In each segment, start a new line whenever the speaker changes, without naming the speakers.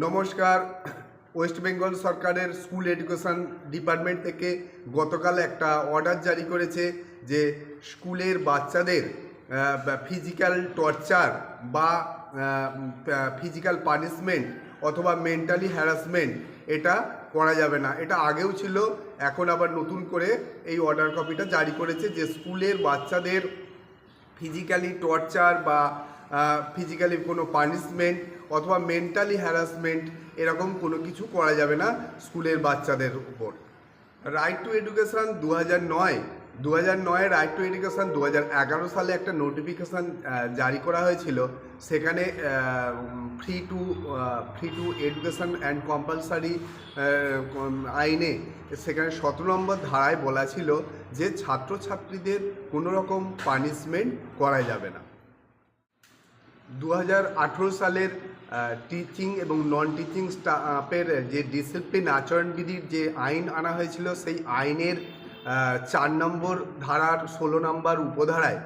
নমস্কার। ওয়েস্ট বেঙ্গল সরকারের school education department থেকে গতকাল একটা অর্ডার জারি করেছে যে স্কুলের বাচ্চাদের ফিজিক্যাল টর্চার বা ফিজিক্যাল পানিশমেন্ট অথবা মেন্টালি হ্যারাসমেন্ট এটা করা যাবে না। এটা আগেও ছিল, এখন আবার নতুন করে এই অর্ডার কপিটা জারি করেছে যে স্কুলের বাচ্চাদের ফিজিক্যালি টর্চার বা ফিজিক্যালি কোনো পানিশমেন্ট অথবা মেন্টালি হ্যারাসমেন্ট এরকম কোনো কিছু করা যাবে না স্কুলের বাচ্চাদের উপর। রাইট টু এডুকেশন দু হাজার নয় দু হাজার নয় রাইট টু এডুকেশন দু হাজার এগারো সালে একটা নোটিফিকেশান জারি করা হয়েছিল। সেখানে free to free to education and compulsory আইনে সেখানে সতেরো নম্বর ধারায় বলা ছিল যে ছাত্রছাত্রীদের কোনো রকম পানিশমেন্ট করা যাবে না। দু হাজার আঠেরো সালের টিচিং এবং নন টিচিং স্টাফের যে ডিসিপ্লিন আচরণবিধির যে আইন আনা হয়েছিল, সেই আইনের চার নম্বর ধারার ষোলো নম্বর উপধারায়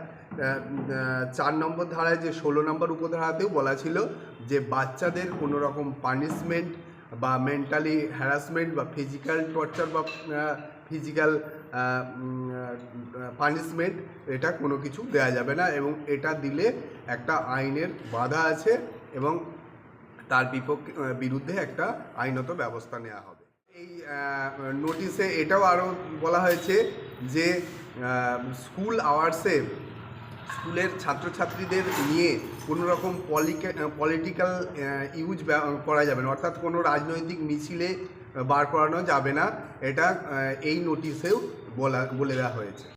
চার নম্বর ধারায় যে ষোলো নম্বর উপধারাতেও বলা ছিল যে বাচ্চাদের কোনো রকম পানিশমেন্ট বা মেন্টালি হ্যারাসমেন্ট বা ফিজিক্যাল টর্চার বা ফিজিক্যাল পানিশমেন্ট এটা কোনো কিছু দেওয়া যাবে না এবং এটা দিলে একটা আইনের বাধা আছে এবং তার বিপক্ষে বিরুদ্ধে একটা আইনত ব্যবস্থা নেওয়া হবে। এই নোটিশে এটাও আরও বলা হয়েছে যে স্কুল আওয়ার্সে স্কুলের ছাত্রছাত্রীদের নিয়ে কোনো রকম পলিটিক্যাল ইউজ করা যাবে না। অর্থাৎ কোনো রাজনৈতিক মিছিলে বার করানো যাবে না। এটা এই নোটিশেও বলা, বলে দেওয়া হয়েছে।